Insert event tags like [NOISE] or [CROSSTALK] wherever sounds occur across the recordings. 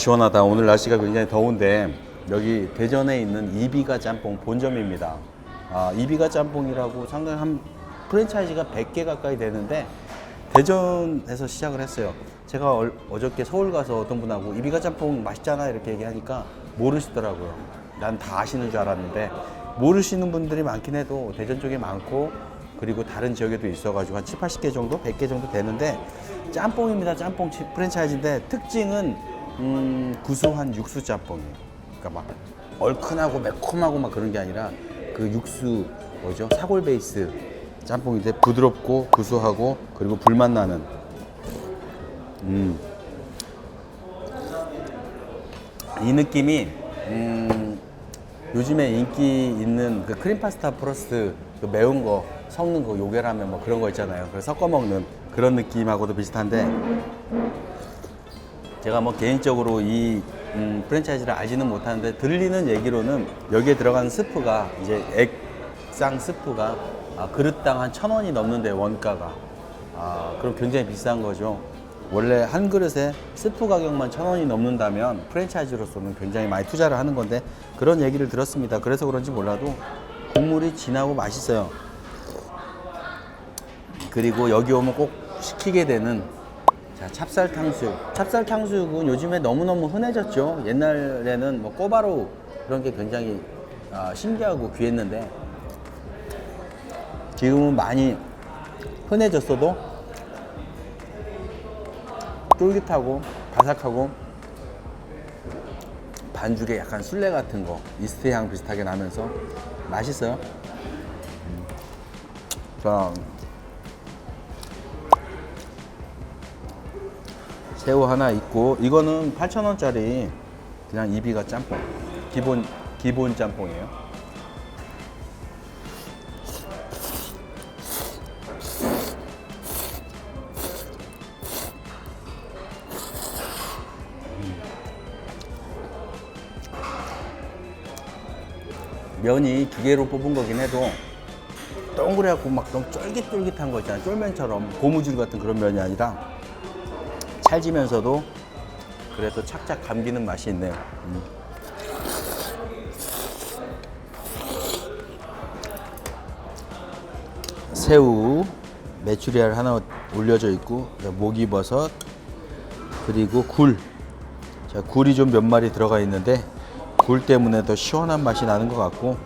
아 시원하다. 오늘 날씨가 굉장히 더운데 여기 대전에 있는 이비가 짬뽕 본점입니다. 아 이비가 짬뽕이라고 상당히 한 프랜차이즈가 100개 가까이 되는데 대전에서 시작을 했어요. 제가 얼- 어저께 서울 가서 어떤 분하고 이비가 짬뽕 맛있잖아 이렇게 얘기하니까 모르시더라고요. 난 다 아시는 줄 알았는데 모르시는 분들이 많긴 해도 대전 쪽에 많고 그리고 다른 지역에도 있어가지고 한 7, 80개 정도, 100개 정도 되는데 짬뽕입니다. 짬뽕 치- 프랜차이즈인데 특징은 음, 구수한 육수 짬뽕이에요. 그러니까 막 얼큰하고 매콤하고 막 그런 게 아니라 그 육수 뭐죠? 사골 베이스 짬뽕인데 부드럽고 구수하고 그리고 불맛 나는 음. 이 느낌이 음, 요즘에 인기 있는 그 크림 파스타 플러스 그 매운 거 섞는 거 요게라면 뭐 그런 거 있잖아요. 그래서 섞어 먹는 그런 느낌하고도 비슷한데 제가 뭐 개인적으로 이 음, 프랜차이즈를 알지는 못하는데 들리는 얘기로는 여기에 들어간 스프가 이제 액상 스프가 아, 그릇당 한 천 원이 넘는데 원가가 아, 그럼 굉장히 비싼 거죠. 원래 한 그릇에 스프 가격만 천 원이 넘는다면 프랜차이즈로서는 굉장히 많이 투자를 하는 건데 그런 얘기를 들었습니다. 그래서 그런지 몰라도 국물이 진하고 맛있어요. 그리고 여기 오면 꼭 시키게 되는 자, 찹쌀 탕수육. 찹쌀 탕수육은 요즘에 너무너무 흔해졌죠. 옛날에는 뭐 꼬바로 그런 게 굉장히 아, 신기하고 귀했는데 지금은 많이 흔해졌어도 쫄깃하고 바삭하고 반죽에 약간 술래 같은 거 이스트 향 비슷하게 나면서 맛있어요. 음. 자, 새우 하나 있고 이거는 8,000원짜리 그냥 이비가 짬뽕 기본 기본 짬뽕이에요. 면이 기계로 뽑은 거긴 해도 동그래갖고 막 너무 쫄깃쫄깃한 거 있잖아요. 쫄면처럼 고무줄 같은 그런 면이 아니라 찰지면서도 그래도 착착 감기는 맛이 있네요. 음. 새우, 메추리알 하나 올려져 있고 목이버섯 그리고 굴. 자, 굴이 좀 몇 마리 들어가 있는데 굴 때문에 더 시원한 맛이 나는 것 같고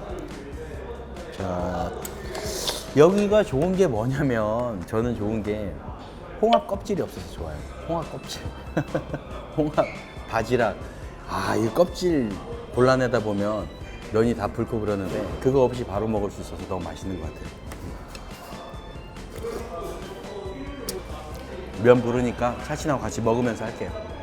자 여기가 좋은 게 뭐냐면 저는 좋은 게 홍합 껍질이 없어서 좋아요. 홍합 껍질. [LAUGHS] 홍합, 바지락. 아, 이 껍질 골라내다 보면 면이 다 불고 그러는데 그거 없이 바로 먹을 수 있어서 너무 맛있는 것 같아요. 면 부르니까 차친하고 같이 먹으면서 할게요.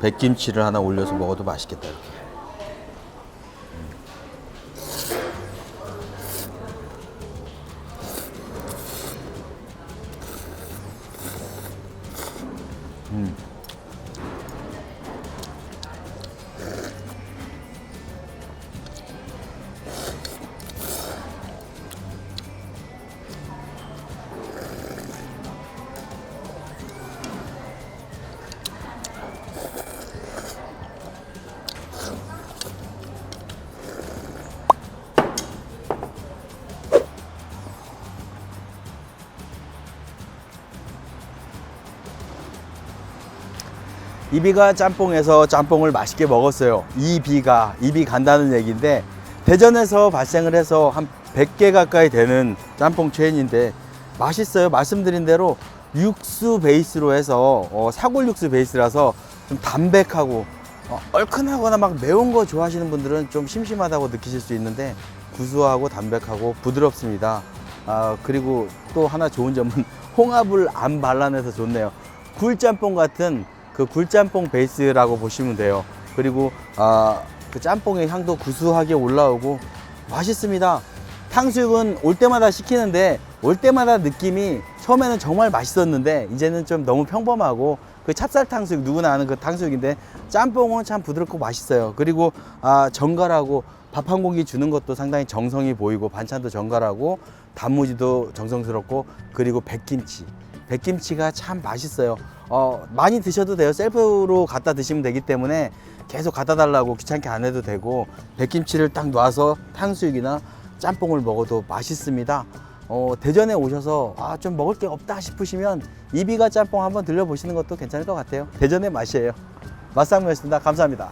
백김치를 하나 올려서 먹어도 맛있겠다 이렇게. 음. 이비가 짬뽕에서 짬뽕을 맛있게 먹었어요. 이비가 입이 간다는 얘기인데 대전에서 발생을 해서 한 100개 가까이 되는 짬뽕 체인인데 맛있어요. 말씀드린 대로 육수 베이스로 해서 어, 사골 육수 베이스라서 좀 담백하고 어, 얼큰하거나 막 매운 거 좋아하시는 분들은 좀 심심하다고 느끼실 수 있는데 구수하고 담백하고 부드럽습니다. 아, 그리고 또 하나 좋은 점은 [LAUGHS] 홍합을 안 발라내서 좋네요. 굴짬뽕 같은 그 굴짬뽕 베이스라고 보시면 돼요. 그리고 아, 그 짬뽕의 향도 구수하게 올라오고 맛있습니다. 탕수육은 올 때마다 시키는데 올 때마다 느낌이 처음에는 정말 맛있었는데 이제는 좀 너무 평범하고 그 찹쌀 탕수육 누구나 아는 그 탕수육인데 짬뽕은 참 부드럽고 맛있어요. 그리고 아 정갈하고 밥 한 공기 주는 것도 상당히 정성이 보이고 반찬도 정갈하고 단무지도 정성스럽고 그리고 백김치 백김치가 참 맛있어요. 어, 많이 드셔도 돼요. 셀프로 갖다 드시면 되기 때문에 계속 갖다 달라고 귀찮게 안 해도 되고 백김치를 딱 놔서 탕수육이나 짬뽕을 먹어도 맛있습니다. 어, 대전에 오셔서 아, 좀 먹을 게 없다 싶으시면 이비가 짬뽕 한번 들려보시는 것도 괜찮을 것 같아요. 대전의 맛이에요. 맛상무였습니다. 감사합니다.